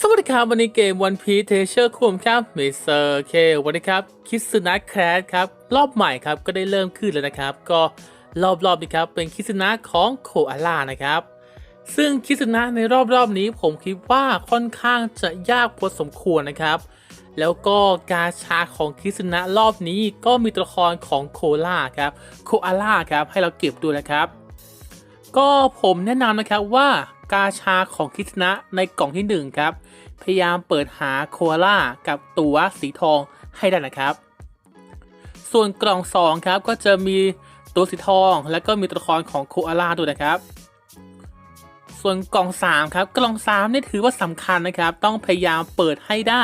สวัสดีครับวันนี้เกม One Piece Treasure คุมครับเมเซอร์เควันนี้ครับคิส u นะแคสครับรอบใหม่ครับก็ได้เริ่มขึ้นแล้วนะครับ ก็รอบๆนี้ครับเป็นคิส u นะของโคอาล่านะครับ ซึ่งคิส u นะในรอบๆนี้ผมคิดว่าค่อนข้างจะยากพอสมควรนะครับ แล้วก็การชาของคิส u นะรอบนี้ก็มีตัวละครของโคล่าครับโคอาล่าครับให้เราเก็บดูนะครับ ก็ผมแนะนำนะครับว่า กาชาของคิสนะในกล่องที่ 1 ครับ พยายามเปิดหาโคอาล่ากับตัวสีทองให้ได้นะครับ ส่วนกล่อง 2 ครับ ก็จะมีตัวสีทอง และก็มีตัวละครของโคอาล่าด้วยนะครับ ส่วนกล่อง 3 ครับ กล่อง3นี่ถือว่าสำคัญนะครับ ต้องพยายามเปิดให้ได้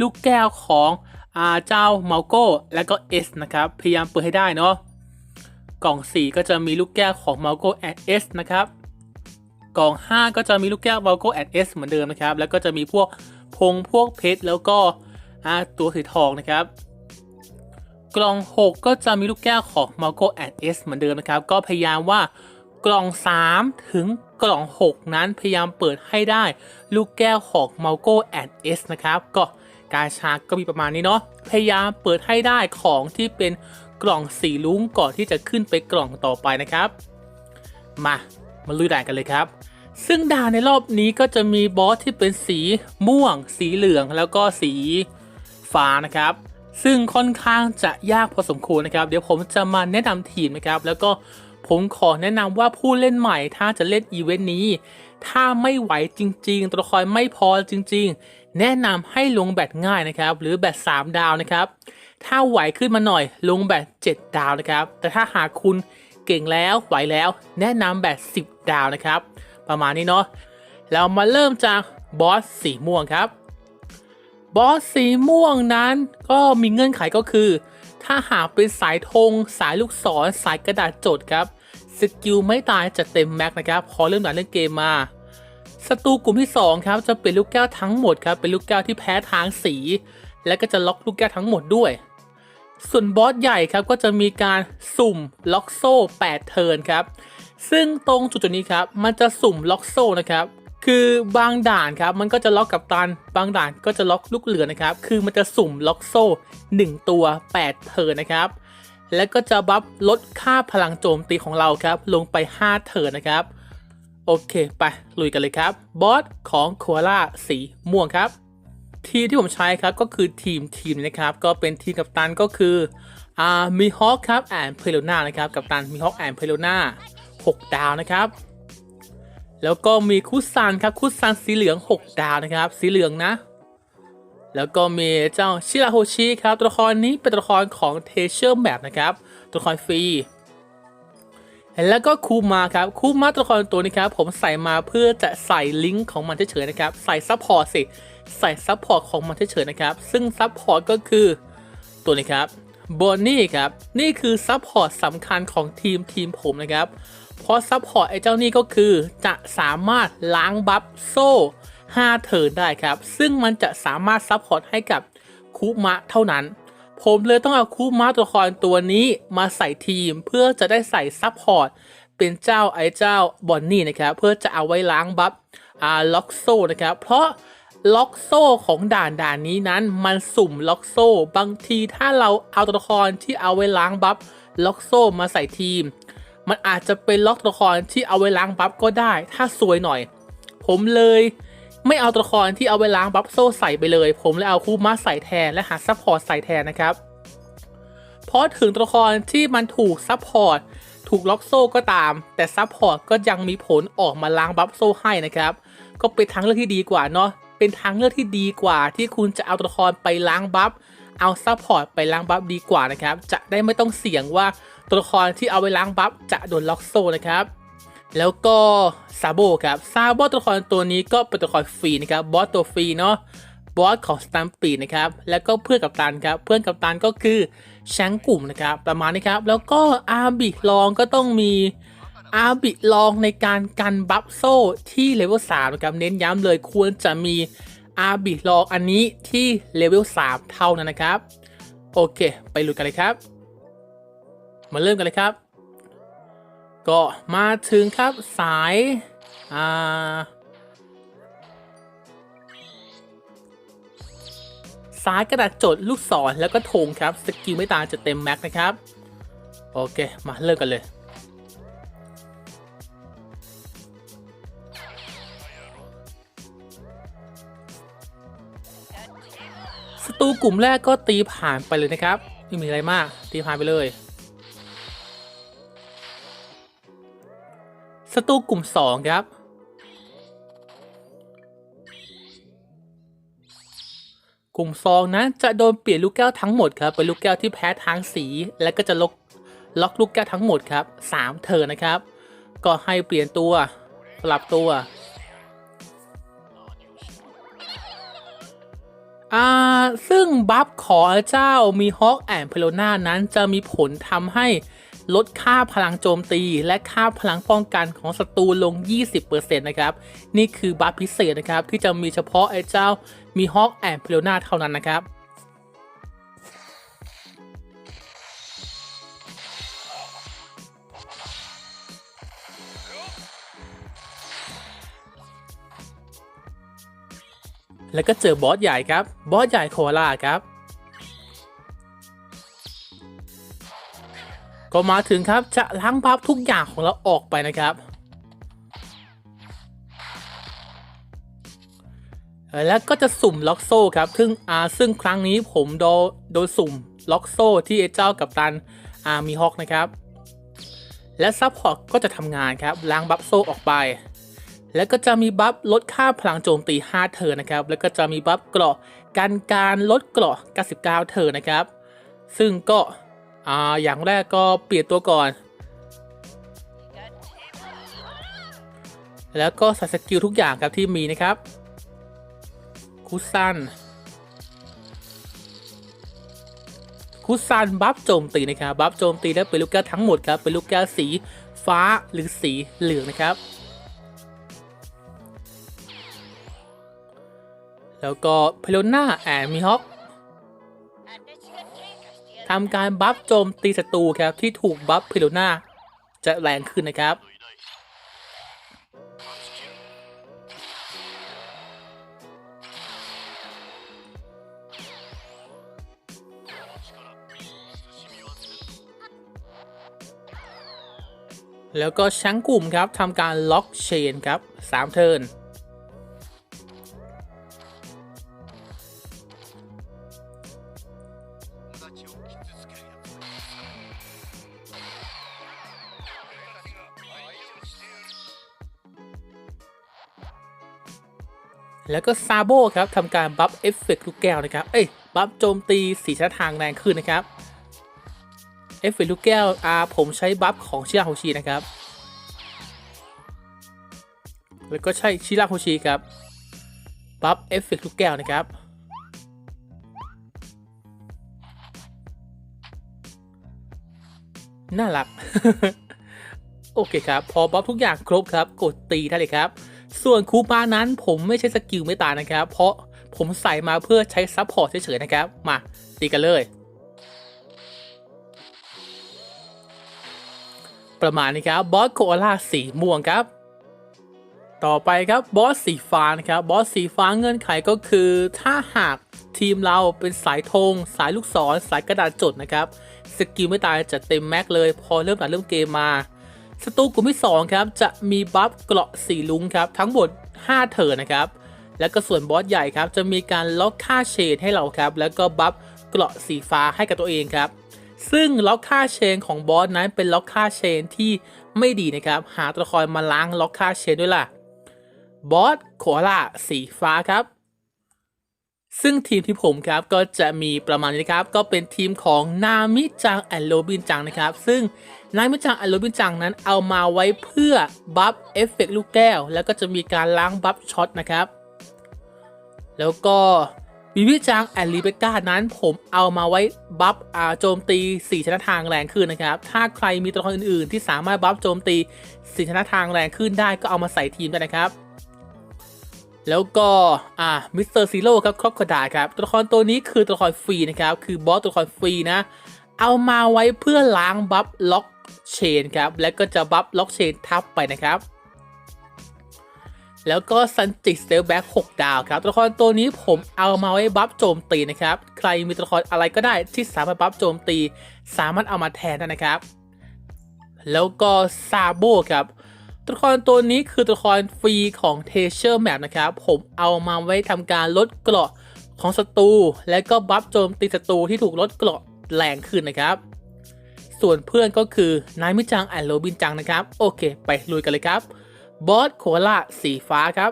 ลูกแก้วของอาเจ้าเมาโก้และก็เอสนะครับ พยายามเปิดให้ได้เนาะกล่อง 4 ก็จะมีลูกแก้วของ m a l g o at S นะครับ กล่อง 5 ก็จะมีลูกแก้ว m a l g o at S เอสเหมือนเดิมนะครับ แล้วก็จะมีพวกพงพวกเพชรแล้วก็ตัวสีทองนะครับ กล่อง 6 ก็จะมีลูกแก้วของ m a l g o at S เหมือนเดิมนะครับ ก็พยายามว่ากล่อง 3 ถึงกล่อง 6 นั้นพยายามเปิดให้ได้ ลูกแก้วของ m a l g o at S นะครับ ก็การชาร์จก็มีประมาณนี้เนาะ พยายามเปิดให้ได้ของที่เป็นกล่องสีลุ้งก่อนที่จะขึ้นไปกล่องต่อไปนะครับ มา มาลุยด่านกันเลยครับ ซึ่งด่านในรอบนี้ก็จะมีบอสที่เป็นสีม่วง สีเหลืองแล้วก็สีฟ้านะครับ ซึ่งค่อนข้างจะยากพอสมควรนะครับ เดี๋ยวผมจะมาแนะนำทีมนะครับ แล้วก็ผมขอแนะนำว่าผู้เล่นใหม่ถ้าจะเล่นอีเวนต์นี้ ถ้าไม่ไหวจริง ๆ ตัวละครไม่พอจริง ๆ แนะนำให้ลงแบตง่ายนะครับ หรือแบต3ดาวนะครับ ถ้าไหวขึ้นมาหน่อยลงแบบ7ดาวนะครับ แต่ถ้าหากคุณเก่งแล้วไหวแล้ว แนะนำแบบ10 ดาวนะครับ ประมาณนี้เนาะเรามาเริ่มจากบอสสีม่วงครับบอสสีม่วงนั้นก็มีเงื่อนไขก็คือ ถ้าหากเป็นสายธงสายลูกศรสายกระดาษจดครับสกิลไม่ตายจะเต็มแม็กนะครับพอเริ่มด่านเล่นเกมมาศัตรูกลุ่มที่2ครับจะเป็นลูกแก้วทั้งหมดครับเป็นลูกแก้วที่แพ้ทางสี และก็จะล็อกลูกแก้วทั้งหมดด้วย ส่วนบอสใหญ่ครับก็จะมีการสุ่มล็อกโซ่ 8 เทิร์นครับ ซึ่งตรงจุดๆนี้ครับมันจะสุ่มล็อกโซ่นะครับคือบางด่านครับมันก็จะล็อกกับตัน บางด่านก็จะล็อกลูกเหลือนะครับ คือมันจะสุ่มล็อกโซ่ 1 ตัว 8 เทิร์นนะครับ และก็จะบัฟลดค่าพลังโจมตีของเราครับ ลงไป 5 เทิร์นนะครับ โอเค ไป ลุยกันเลยครับ บอสของโคอาล่าสีม่วงครับ ทีมที่ผมใช้ครับก็คือทีมทีมนะครับ ก็เป็นทีมกับตันก็คืออ่ามีฮอคครับแอนเพโลนานะครับกับตันมีฮอคแอนเพโลนา 6 ดาวนะครับ แล้วก็มีคุซันครับคุซันสีเหลือง 6 ดาวนะครับ สีเหลืองนะ แล้วก็มีเจ้าชิราโฮชิครับตัวละครนี้เป็นตัวละครของเทเชอร์แมปนะครับตัวละครฟรีแล้วก็คูมาครับคูมาตัวละครตัวนี้ครับผมใส่มาเพื่อจะใส่ลิงก์ของมันเฉยๆนะครับ ใส่ซัพพอร์ตสิ ใส่ซัพพอร์ตของมันเฉยๆนะครับ ซึ่งซัพพอร์ตก็คือตัวนี้ครับบอนนี่ครับ นี่คือซัพพอร์ตสำคัญของทีมทีมผมนะครับ เพราะซัพพอร์ตไอ้เจ้านี่ก็คือ จะสามารถล้างบัฟโซ่ 5 เทิร์นได้ครับ ซึ่งมันจะสามารถซัพพอร์ตให้กับคุมะเท่านั้น ผมเลยต้องเอาคุมะตัวละครตัวนี้มาใส่ทีมเพื่อจะได้ใส่ซัพพอร์ตเป็นเจ้าไอ้เจ้าบอนนี่นะครับ เพื่อจะเอาไว้ล้างบัฟอ่าล็อกโซ่นะครับ เพราะล็อกโซ่ของด่านด่านนี้นั้นมันสุ่มล็อกโซ่ บางทีถ้าเราเอาตัวละครที่เอาไว้ล้างบัฟล็อกโซ่มาใส่ทีม มันอาจจะเป็นล็อกตัวละครที่เอาไว้ล้างบัฟก็ได้ ถ้าซวยหน่อย ผมเลยไม่เอาตัวละครที่เอาไว้ล้างบัฟโซ่ใส่ไปเลย ผมเลยเอาคูมาใส่แทนและหาซัพพอร์ตใส่แทนนะครับเพราะถึงตัวละครที่มันถูกซัพพอร์ตถูกล็อกโซ่ก็ตาม แต่ซัพพอร์ตก็ยังมีผลออกมาล้างบัฟโซ่ให้นะครับ ก็เป็นทางเลือกที่ดีกว่าเนาะเป็นทางเลือกที่ดีกว่าที่คุณจะเอาตัวละครไปล้างบัฟเอาซัพพอร์ตไปล้างบัฟดีกว่านะครับ จะได้ไม่ต้องเสี่ยงว่า ตัวละครที่เอาไปล้างบัฟจะโดนล็อกโซ่นะครับ แล้วก็ซาโบครับซาโบตัวละครตัวนี้ก็เป็นตัวละครฟรีนะครับบอสตัวฟรีเนาะบอสของสตัมปีนะครับแล้วก็เพื่อนกับตันครับเพื่อนกับตันก็คือแชงกลุ่มนะครับประมาณนี้ครับแล้วก็อาบิลองก็ต้องมีอาบิลองในการกันบัฟโซ่ที่เลเวล3นะครับเน้นย้ำเลยควรจะมีอาบิลองอันนี้ที่เลเวล3เท่านั้นนะครับ โอเค ไปลุยกันเลยครับ มาเริ่มกันเลยครับ ก็มาถึงครับสายอ่าซ้ายกระดาษจดลูกศรแล้วก็ธงครับสกิลไม่ตายจะเต็มแม็กนะครับ โอเค มาเริ่มกันเลยสตูกลุ่มแรกก็ตีผ่านไปเลยนะครับ ไม่มีอะไรมาก ตีผ่านไปเลย สตูกลุ่ม2ครับ กลุ่มซองนั้นจะโดนเปลี่ยนลูกแก้วทั้งหมดครับเป็นลูกแก้วที่แพ้ทางสี และก็จะล็อกล็อกลูกแก้วทั้งหมดครับ3เทิร์นนะครับ ก็ให้เปลี่ยนตัวสลับตัวอ่าซึ่งบัฟของเจ้ามีฮอกแอนเพโลนานั้นจะมีผลทำให้ ลดค่าพลังโจมตี และค่าพลังป้องกันของศัตรูลง 20%นะครับ นี่คือบัฟพิเศษนะครับ ที่จะมีเฉพาะไอ้เจ้ามีฮอกแอนเพโลนาเท่านั้นนะครับแล้วก็เจอบอสใหญ่ครับ บอสใหญ่โคอลาครับ ก็มาถึงครับจะล้างบัฟทุกอย่างของเราออกไปนะครับ แล้วก็จะสุ่มล็อกโซ่ครับซึ่งอ่าซึ่งครั้งนี้ผมโดนโดนสุ่มล็อกโซ่ที่เจ้ากับตันอามีฮอกนะครับ และซับพอร์ตก็จะทำงานครับล้างบัฟโซ่ออกไป แล้วก็จะมีบัฟลดค่าพลังโจมตี 5เทิร์นะครับ แล้วก็จะมีบัฟเกราะกันการลดเกราะ 99เทิร์นะครับ ซึ่งก็ อ่าอย่างแรกก็เปลี่ยนตัวก่อน แล้วก็ใส่สกิลทุกอย่างครับที่มีนะครับคุซันคุซันบัฟโจมตีนะครับบัฟโจมตีและเป็นลูกแก้วทั้งหมดครับเป็นลูกแก้วสีฟ้าหรือสีเหลืองนะครับ แล้วก็เพโลน่าแอนมีฮอก ทำการบัฟโจมตีศัตรูครับที่ถูกบัฟเพโลนาจะแรงขึ้นนะครับ แล้วก็ช้งกลุ่มครับทำการล็อกเชนครับ3เทิร์น แล้วก็ซาโบครับทำการบัฟเอฟเฟกต์ลูกแก้วนะครับ เอ้ย บัฟโจมตีสีชะทางแรงขึ้นนะครับ เอฟเฟกต์ลูกแก้วอาผมใช้บัฟของชิราโฮชินะครับ แล้วก็ใช้ชิราโฮชิครับ บัฟเอฟเฟกต์ลูกแก้วนะครับน่ารัก โอเคครับ พอบัฟทุกอย่างครบครับ กดตีได้เลยครับ ส่วนคูปานั้นผมไม่ใช่สกิลไม่ตายนะครับ เพราะผมใส่มาเพื่อใช้ซับพอร์ตเฉยๆนะครับ มาตีกันเลย ประมาณนี้ครับบอสโคอาล่าสีม่วงครับ ต่อไปครับบอสสีฟ้านะครับบอสสีฟ้าเงื่อนไขก็คือ ถ้าหากทีมเราเป็นสายธงสายลูกศรสายกระดาษจดนะครับ สกิลไม่ตายจะเต็มแม็กเลย พอเริ่มตัดเริ่มเกมมา ศัตรูกลุ่มที่2ครับจะมีบัฟเกราะสีลุงครับทั้งหมด 5 เทิร์นนะครับ แล้วก็ส่วนบอสใหญ่ครับจะมีการล็อกค่าเชนให้เราครับ แล้วก็บัฟเกราะสีฟ้าให้กับตัวเองครับ ซึ่งล็อกค่าเชนของบอสนั้นเป็นล็อกค่าเชนที่ไม่ดีนะครับ หาตัวละครมาล้างล็อกค่าเชนด้วยล่ะบอสโคอาล่าสีฟ้าครับ ซึ่งทีมที่ผมครับก็จะมีประมาณนี้นะครับ ก็เป็นทีมของนามิจังแอนโรบินจังนะครับ ซึ่ง นามิจังแอนโรบินจังนั้นเอามาไว้เพื่อบัฟเอฟเฟกต์ลูกแก้ว แล้วก็จะมีการล้างบัฟช็อตนะครับ แล้วก็วิวิจังแอนลีเบก้านั้นผมเอามาไว้บัฟอาโจมตี 4 ชนะทางแรงขึ้นนะครับ ถ้าใครมีตัวละครอื่นๆ ที่สามารถบัฟโจมตี 4 ชนะทางแรงขึ้นได้ก็เอามาใส่ทีมได้นะครับ แล้วก็อ่ามิสเตอร์ซีโร่ครับครอบกระดาษครับตัวละครตัวนี้คือตัวละครฟรีนะครับ คือบอสตัวละครฟรีนะ เอามาไว้เพื่อล้างบัฟล็อก เชนครับ แล้วก็จะบัฟล็อกเชนทับไปนะครับ แล้วก็ซันจิสเตลแบ็ก6ดาวครับ ตัวละครตัวนี้ผมเอามาไว้บัฟโจมตีนะครับ ใครมีตัวละครอะไรก็ได้ที่สามารถบัฟโจมตี สามารถเอามาแทนได้นะครับ แล้วก็ซาโบครับ ตัวละครตัวนี้คือตัวละครฟรีของเทเชอร์แมปนะครับ ผมเอามาไว้ทำการลดเกราะของศัตรู และก็บัฟโจมตีศัตรูที่ถูกลดเกราะแรงขึ้นนะครับ ส่วนเพื่อนก็คือนายมิจังแอนโรบินจังนะครับ โอเค ไปลุยกันเลยครับ บอสโคล่าสีฟ้าครับ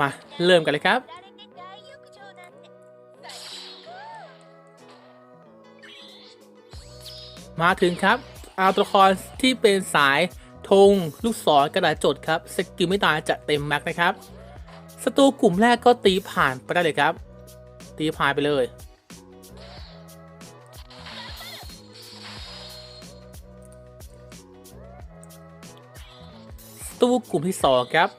มาเริ่มกันเลยครับ มาถึงครับอาตัวครที่เป็นสายธงลูกศรกระดาษจดครับสกิลไม่ตายจะเต็มแม็กนะครับศัตรูกลุ่มแรกก็ตีผ่านไปได้เลยครับ ตีผ่านไปเลย ตู้กลุ่มที่สองครับ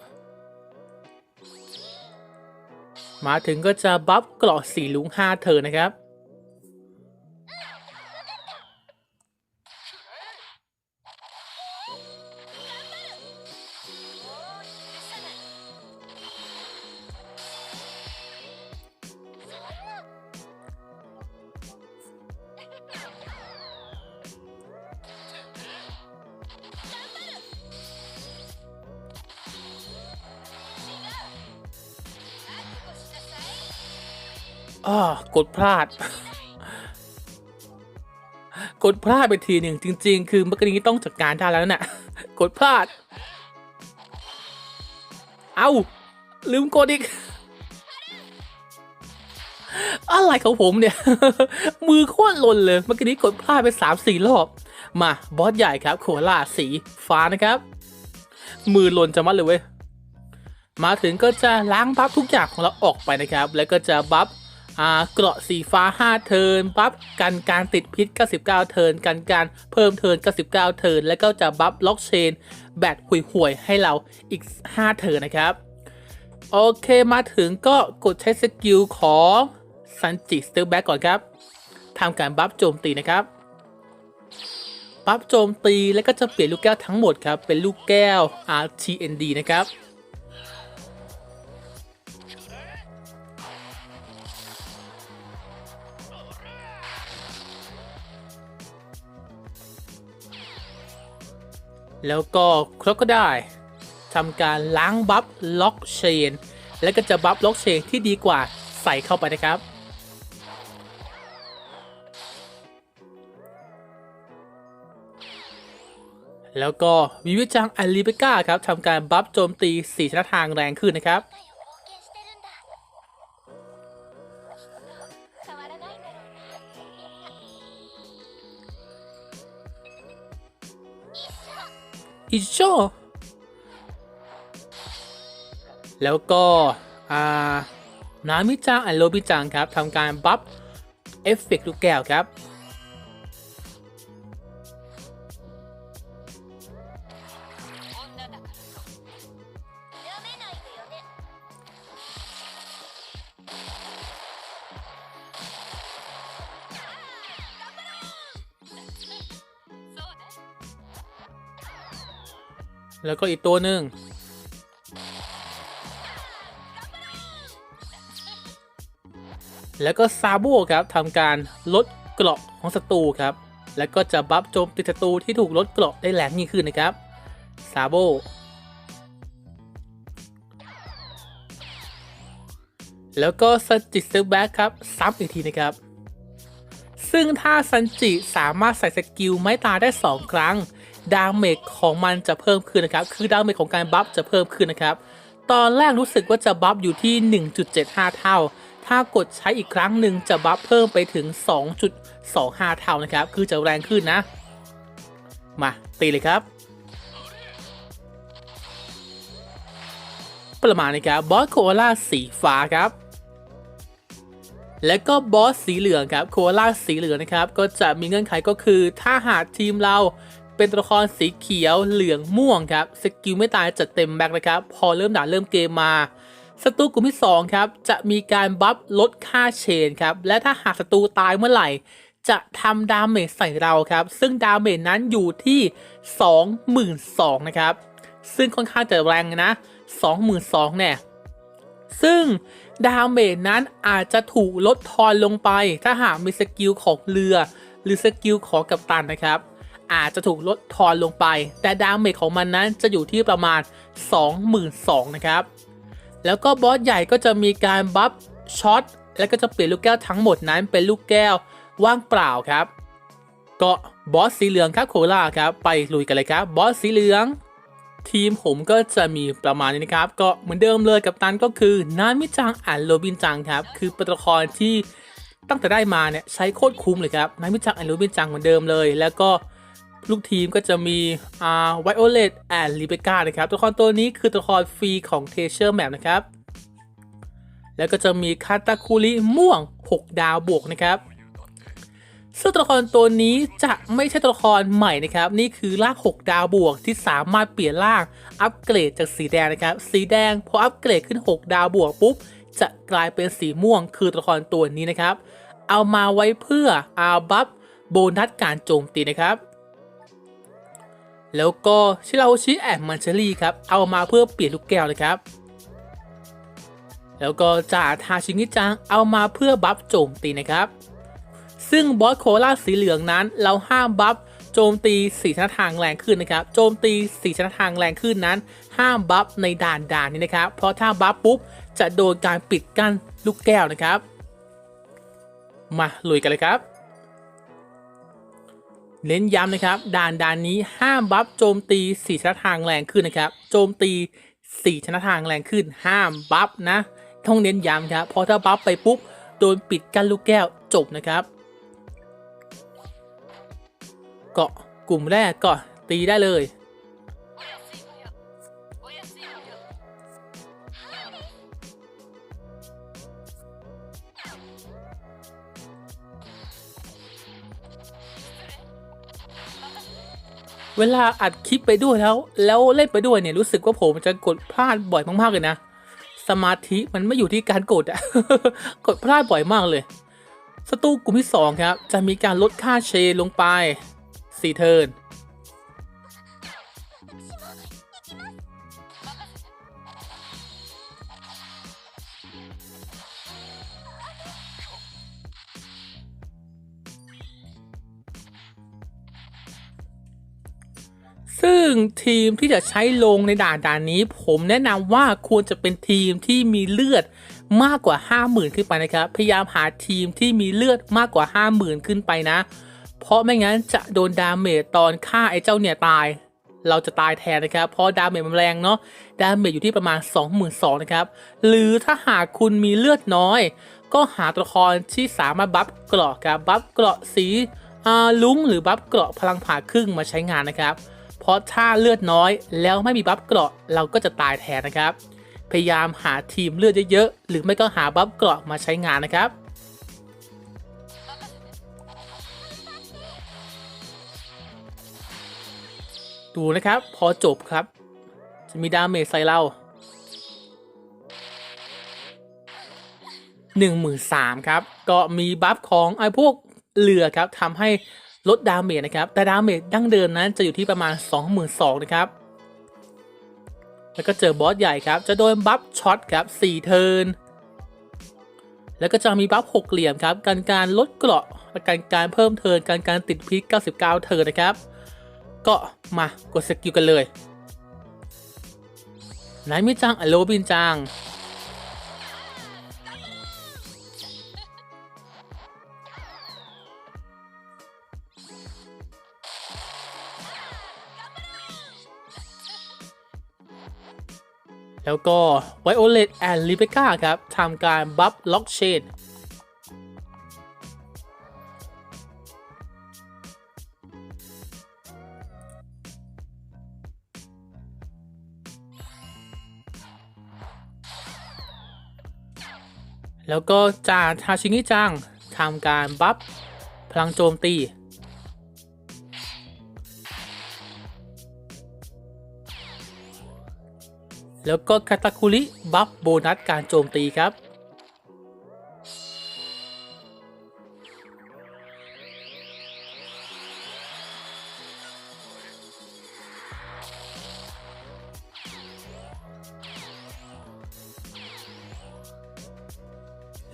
มาถึงก็จะบัฟเกราะสีลุงห้าเธอนะครับ ดพลาด กดพลาดไปทีหนึ่งจริง ๆ คือเมื่อกี้ต้องจัดการได้แล้วน่ะ กดพลาด เอาลืมกดอีก อะไรของผมเนี่ย มือโคตรล่นเลย เมื่อกี้นี้กดพลาดไปสามสี่รอบ มา บอสใหญ่ครับ โคล่าสีฟ้านะครับ มือล่นจะมัดเลยเว้ยมาถึงก็จะล้างบัฟทุกอย่างของเราออกไปนะครับ แล้วก็จะบัฟ อ่าเกราะสีฟ้า 5 เทิร์นบัฟกันการติดพิษ 99 เทิร์นกันการเพิ่มเทิร์น99 เทิร์นแล้วก็จะบัฟล็อกเชน แบตห่วยๆ ให้เราอีก 5 เทิร์นนะครับ โอเคมาถึงก็กดใช้สกิลของซันจิสเตลแบ็กก่อนครับทำการบัฟโจมตีนะครับบัฟโจมตีแล้วก็จะเปลี่ยนลูกแก้วทั้งหมดครับ เป็นลูกแก้ว RTND นะครับ แล้วก็ครก็ได้ทำการล้างบัฟล็อกเชน แล้วก็จะบัฟล็อกเชนที่ดีกว่าใส่เข้าไปนะครับ แล้วก็วิวิจังอลิเบก้าครับทำการบัฟโจมตีสีชนะทางแรงขึ้นนะครับ อิโชแล้วก็อ่านามิจังอันโรบิจังครับทำการบัฟเอฟเฟกต์ลูกแก้วครับ แล้วก็อีกตัวหนึ่งแล้วก็ซาโบครับทำการลดเกราะของศัตรูครับ แล้วก็จะบัฟโจมตีศัตรูที่ถูกลดเกราะได้แรงยิ่งขึ้นนะครับซาโบแล้วก็ซันจิเซลแบ็กครับซ้ำอีกทีนะครับ ซึ่งถ้าซันจิสามารถใส่สกิลไม้ตาได้ 2 ครั้ง ดาเมจของมันจะเพิ่มขึ้นนะครับ คือดาเมจของการบัฟจะเพิ่มขึ้นนะครับ ตอนแรกรู้สึกว่าจะบัฟอยู่ที่ 1.75 เท่า ถ้ากดใช้อีกครั้งหนึ่งจะบัฟเพิ่มไปถึง 2.25 เท่านะครับ คือจะแรงขึ้นนะ มาตีเลยครับ ประมาณนี้ครับ บอสโคอาล่าสีฟ้าครับและก็บอสสีเหลืองครับโคอาล่าสีเหลืองนะครับ ก็จะมีเงื่อนไขก็คือ ถ้าหากทีมเรา เป็นตัวละครสีเขียวเหลืองม่วงครับสกิลไม่ตายจัดเต็มแบ็คนะครับ พอเริ่มด่านเริ่มเกมมาศัตรูกลุ่มที่2ครับจะมีการบัฟลดค่าเชนครับและถ้าหากศัตรูตายเมื่อไหร่ จะทำดาเมจใส่เราครับ ซึ่งดาเมจนั้นอยู่ที่ 22,000นะครับ ซึ่งค่อนข้างจะแรงนะ 22,000เนี่ยซึ่งดาเมจนั้นอาจจะถูกลดทอนลงไป ถ้าหากมีสกิลของเรือ หรือสกิลของกัปตันนะครับ อาจจะถูกลดทอนลงไป แต่ดาเมจของมันนั้นจะอยู่ที่ประมาณ 22,000นะครับ แล้วก็บอสใหญ่ก็จะมีการบัฟช็อตแล้วก็จะเปลี่ยนลูกแก้วทั้งหมดนั้นเป็นลูกแก้วว่างเปล่าครับ ก็บอสสีเหลืองครับโคล่าครับ ไปลุยกันเลยครับบอสสีเหลือง ทีมผมก็จะมีประมาณนี้นะครับ ก็เหมือนเดิมเลยกับตันก็คือนามิจังอ่านโรบินจังครับ คือตัวละครที่ตั้งแต่ได้มาเนี่ยใช้โคตรคุ้มเลยครับนามิจังอ่านโรบินจังเหมือนเดิมเลย แล้วก็ ลูกทีมก็จะมีอ่าไวโอเลตแอนลิเบกานะครับ ตัวละครตัวนี้คือตัวละครฟรีของเทเชอร์แมปนะครับ แล้วก็จะมีคาตาคุริม่วง 6 ดาวบวกนะครับ ซึ่งตัวละครตัวนี้จะไม่ใช่ตัวละครใหม่นะครับ นี่คือร่าง 6 ดาวบวกที่สามารถเปลี่ยนร่างอัปเกรดจากสีแดงนะครับ สีแดงพออัปเกรดขึ้น 6 ดาวบวกปุ๊บจะกลายเป็นสีม่วงคือตัวละครตัวนี้นะครับ เอามาไว้เพื่ออาบัฟโบนัสการโจมตีนะครับ แล้วก็ชิราโอชิแอนมันเชอรี่ครับ เอามาเพื่อเปลี่ยนลูกแก้วนะครับ แล้วก็จ่าทาชิงิจังเอามาเพื่อบัฟโจมตีนะครับ ซึ่งบอสโคล่าสีเหลืองนั้น เราห้ามบัฟโจมตีสีชนะทางแรงขึ้นนะครับ โจมตีสีชนะทางแรงขึ้นนั้น ห้ามบัฟในด่านด่านนี้นะครับ เพราะถ้าบัฟปุ๊บจะโดนการปิดกั้นลูกแก้วนะครับ มาลุยกันเลยครับ เน้นย้ำนะครับ ด่านด่านนี้ห้ามบัฟโจมตีสี่ชนะทางแรงขึ้นนะครับ โจมตีสี่ชนะทางแรงขึ้น ห้ามบัฟนะต้องเน้นย้ำครับเพราะถ้าบัฟไปปุ๊บโดนปิดกั้นลูกแก้วจบนะครับ เกาะกลุ่มแรกก็ตีได้เลย เวลาอัดคลิปไปด้วยแล้ว แล้วเล่นไปด้วยเนี่ยรู้สึกว่าผมจะกดพลาดบ่อยมากๆเลยนะ สมาธิมันไม่อยู่ที่การกดอะกดพลาดบ่อยมากเลยศัตรูกลุ่มที่ 2 ครับ จะมีการลดค่าเชลงไป4เทิร์น ซึ่งทีมที่จะใช้ลงในด่านด่านนี้ ผมแนะนำว่าควรจะเป็นทีมที่มีเลือดมากกว่า 50,000 ขึ้นไปนะครับ พยายามหาทีมที่มีเลือดมากกว่า 50,000 ขึ้นไปนะ เพราะไม่งั้นจะโดนดาเมจตอนฆ่าไอ้เจ้าเนี่ยตาย เราจะตายแทนนะครับ เพราะดาเมจมันแรงเนาะ ดาเมจอยู่ที่ประมาณ 22,000นะครับ หรือถ้าหากคุณมีเลือดน้อย ก็หาตัวละครที่สามารถบัฟเกราะครับ บัฟเกราะสีลุ้งหรือบัฟเกราะพลังผ่าครึ่งมาใช้งานนะครับ เพราะถ้าเลือดน้อยแล้วไม่มีบัฟเกราะเราก็จะตายแทนนะครับ พยายามหาทีมเลือดเยอะๆ หรือไม่ก็หาบัฟเกราะมาใช้งานนะครับ ดูนะครับพอจบครับ จะมีดาเมจใส่เราหนึ่งหมื่นสามครับ ก็มีบัฟของไอ้พวกเรือครับทำให้ ลดดาเมจนะครับ แต่ดาเมจดั้งเดิมนั้นจะอยู่ที่ประมาณ 22,000นะครับ แล้วก็เจอบอสใหญ่ครับ จะโดนบัฟช็อตครับ4เทิร์น แล้วก็จะมีบัฟหกเหลี่ยมครับ การการลดเกราะและการการเพิ่มเทิร์น การการติดพิษ 99 เทิร์นนะครับ ก็มากดสกิลกันเลยนายมิจังอโลบินจัง แล้วก็ไวโอเลตแอนลิเบกาครับทำการบัฟล็อกเชนแล้วก็จาทาชิงิจังทำการบัฟพลังโจมตี แล้วก็คาตาคุริบัฟโบนัสการโจมตีครับ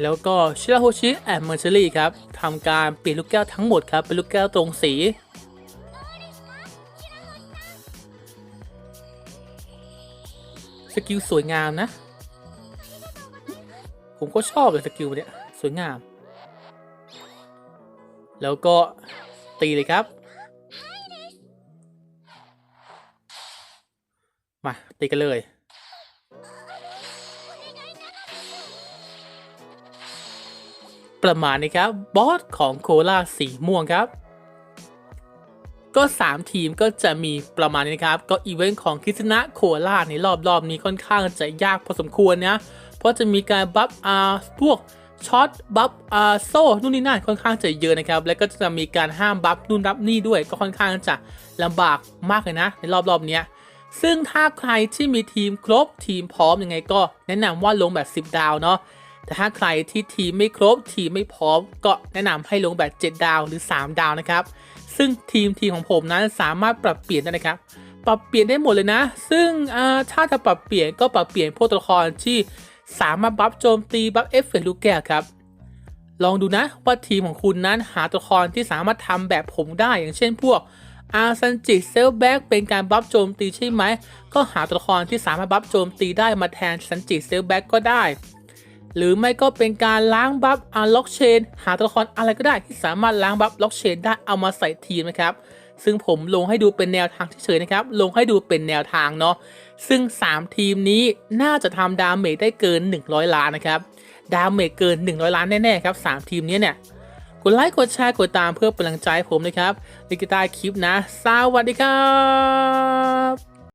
แล้วก็ชิราโฮชิแอนเมอร์เชอรี่ครับทำการเปลี่ยนลูกแก้วทั้งหมดครับ เป็นลูกแก้วตรงสี สกิลสวยงามนะ ผมก็ชอบเลยสกิลเนี่ยสวยงาม แล้วก็ตีเลยครับ มา ตีกันเลย ประมาณนี้ครับ บอสของโคลาสีม่วงครับ ก็ 3 ทีมก็จะมีประมาณนี้ครับ ก็อีเวนต์ของคิสนะโคลาในรอบรอบนี้ค่อนข้างจะยากพอสมควรนะ เพราะจะมีการบัฟอาพวกช็อตบัฟอาโซ่นู่นนี่นั่นค่อนข้างจะเยอะนะครับ แล้วก็จะมีการห้ามบัฟนู่นรับนี่ด้วย ก็ค่อนข้างจะลำบากมากเลยนะ ในรอบรอบๆนี้ซึ่งถ้าใครที่มีทีมครบทีมพร้อมยังไงก็แนะนำว่าลงแบบ 10 ดาวเนาะแต่ถ้าใครที่ทีมไม่ครบทีมไม่พร้อม ก็แนะนำให้ลงแบบ 7 ดาวหรือ 3 ดาวนะครับ ซึ่งทีมทีมของผมนั้นสามารถปรับเปลี่ยนได้นะครับ ปรับเปลี่ยนได้หมดเลยนะ ซึ่งถ้าจะปรับเปลี่ยนก็ปรับเปลี่ยนพวกตัวละครที่สามารถบัฟโจมตีบัฟเอฟเฟกต์ลูกแก้วครับ ลองดูนะว่าทีมของคุณนั้นหาตัวละครที่สามารถทำแบบผมได้อย่างเช่นพวกอาซันจิเซลแบ็กเป็นการบัฟโจมตีใช่ไหม ก็หาตัวละครที่สามารถบัฟโจมตีได้มาแทนซันจิเซลแบ็กก็ได้ หรือไม่ก็เป็นการล้างบัฟอาล็อกเชนหาตัวละครอะไรก็ได้ที่สามารถล้างบัฟล็อกเชนได้เอามาใส่ทีมนะครับ ซึ่งผมลงให้ดูเป็นแนวทางเฉยๆนะครับ ลงให้ดูเป็นแนวทางเนาะ ซึ่ง 3 ทีมนี้น่าจะทำดาเมจได้เกิน 100 ล้านนะครับ ดาเมจเกิน 100 ล้านแน่ๆครับ 3 ทีมนี้เนี่ย กดไลค์ กดแชร์ กดตามเพื่อเป็นกำลังใจให้ผมนะครับในกีตาคลิปนะ สวัสดีครับ